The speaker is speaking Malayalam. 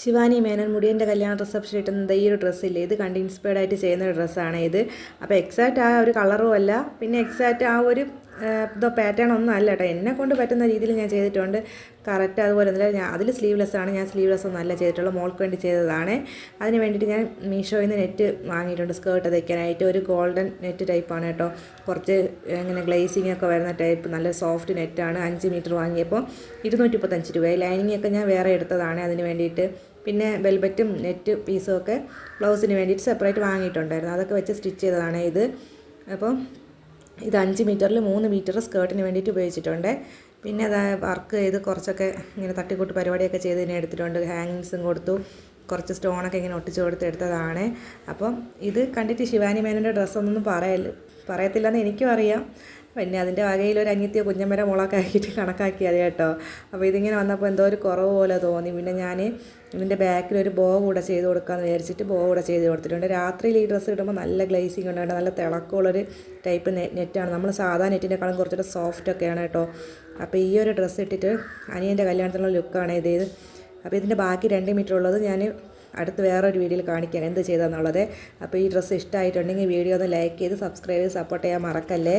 ശിവാനി മേനൻ മുടിയന്റെ കല്യാണ റിസപ്ഷൻ ഇട്ടുന്നത് ഈ ഒരു ഡ്രസ്സില്ലേ ഇത് കണ്ട് ഇൻസ്പയർഡ് ആയിട്ട് ചെയ്യുന്ന ഒരു ഡ്രസ്സാണ് ഇത്. അപ്പോൾ എക്സാക്റ്റ് ആ ഒരു കളറും അല്ല പിന്നെ എക്സാക്റ്റ് ആ ഒരു ഇതോ പാറ്റേൺ ഒന്നും അല്ല കേട്ടോ എന്നെ കൊണ്ട് പറ്റുന്ന രീതിയിൽ ഞാൻ ചെയ്തിട്ടുണ്ട്. കറക്റ്റ് അതുപോലെ തന്നെ ഞാൻ അതിൽ സ്ലീവ്ലെസ് ആണ്. ഞാൻ സ്ലീവ്ലെസ് ഒന്നും അല്ല ചെയ്തിട്ടുള്ളത്. മോൾക്ക് വേണ്ടി ചെയ്തതാണ്. അതിന് വേണ്ടിയിട്ട് ഞാൻ മീഷോയിൽ നിന്ന് നെറ്റ് വാങ്ങിയിട്ടുണ്ട്. സ്കേർട്ട് തയ്ക്കാനായിട്ട്. ഒരു ഗോൾഡൻ നെറ്റ് ടൈപ്പാണ് കേട്ടോ. കുറച്ച് ഇങ്ങനെ ഗ്ലേസിങ് ഒക്കെ വരുന്ന ടൈപ്പ് നല്ല സോഫ്റ്റ് നെറ്റാണ് അഞ്ച് മീറ്റർ വാങ്ങിയപ്പോൾ ഇരുന്നൂറ്റി മുപ്പത്തഞ്ച് രൂപ. ലൈനിങ് ഒക്കെ ഞാൻ വേറെ എടുത്തതാണ് അതിന് വേണ്ടിയിട്ട്. പിന്നെ വെൽബറ്റും നെറ്റ് പീസും ഒക്കെ ബ്ലൗസിന് വേണ്ടിയിട്ട് സെപ്പറേറ്റ് വാങ്ങിയിട്ടുണ്ടായിരുന്നു. അതൊക്കെ വെച്ച് സ്റ്റിച്ച് ചെയ്തതാണ് ഇത്. അപ്പം ഇത് അഞ്ച് മീറ്ററിൽ മൂന്ന് മീറ്റർ സ്കേർട്ടിന് വേണ്ടിയിട്ട് ഉപയോഗിച്ചിട്ടുണ്ട്. പിന്നെ അത് വർക്ക് ചെയ്ത് കുറച്ചൊക്കെ ഇങ്ങനെ തട്ടിക്കൂട്ട് പരിപാടിയൊക്കെ ചെയ്ത് ഇതിനെ എടുത്തിട്ടുണ്ട്. ഹാങ്ങിങ്സും കൊടുത്തു. കുറച്ച് സ്റ്റോണൊക്കെ ഇങ്ങനെ ഒട്ടിച്ചു കൊടുത്ത് എടുത്തതാണ്. അപ്പം ഇത് കണ്ടിട്ട് ശിവാനി മേനോന്റെ ഡ്രസ്സൊന്നും പറയല്ല പറയത്തില്ലെന്ന് എനിക്കും അറിയാം. പിന്നെ അതിന്റെ വകയിൽ ഒരു അനിയത്തിയോ കുഞ്ഞമ്മര മുളകൊക്കെ ആക്കിയിട്ട് കണക്കാക്കിയത് കേട്ടോ. അപ്പോൾ ഇതിങ്ങനെ വന്നപ്പോൾ എന്തോ ഒരു കുറവ് പോലെ തോന്നി. പിന്നെ ഞാൻ ഇതിന്റെ ബാക്കിൽ ഒരു ബോ കൂടെ ചെയ്ത് കൊടുക്കാമെന്ന് വിചാരിച്ചിട്ട് ബോ കൂടെ ചെയ്ത് കൊടുത്തിട്ടുണ്ട്. രാത്രിയിൽ ഈ ഡ്രസ്സ് ഇടുമ്പോൾ നല്ല ഗ്ലേസിങ് ഉണ്ട് കേട്ടോ നല്ല തിളക്കമുള്ളൊരു ടൈപ്പ് നെറ്റാണ് നമ്മൾ സാധാ നെറ്റിനേക്കാളും കുറച്ചുകൂടെ സോഫ്റ്റ് ഒക്കെയാണ് കേട്ടോ. അപ്പോൾ ഈ ഒരു ഡ്രസ്സ് ഇട്ടിട്ട് അനിയന്റെ കല്യാണത്തിനുള്ള ലുക്കാണ് ഇത്. അപ്പോൾ ഇതിന്റെ ബാക്കി രണ്ട് മീറ്റർ ഉള്ളത് ഞാൻ അടുത്ത് വേറൊരു വീഡിയോയിൽ കാണിക്കാം എന്ത് ചെയ്തെന്നുള്ളത് അപ്പോൾ ഈ ഡ്രസ്സ് ഇഷ്ടമായിട്ടുണ്ടെങ്കിൽ വീഡിയോ ഒന്ന് ലൈക്ക് ചെയ്ത് സബ്സ്ക്രൈബ് ചെയ്ത് സപ്പോർട്ട് ചെയ്യാൻ മറക്കല്ലേ.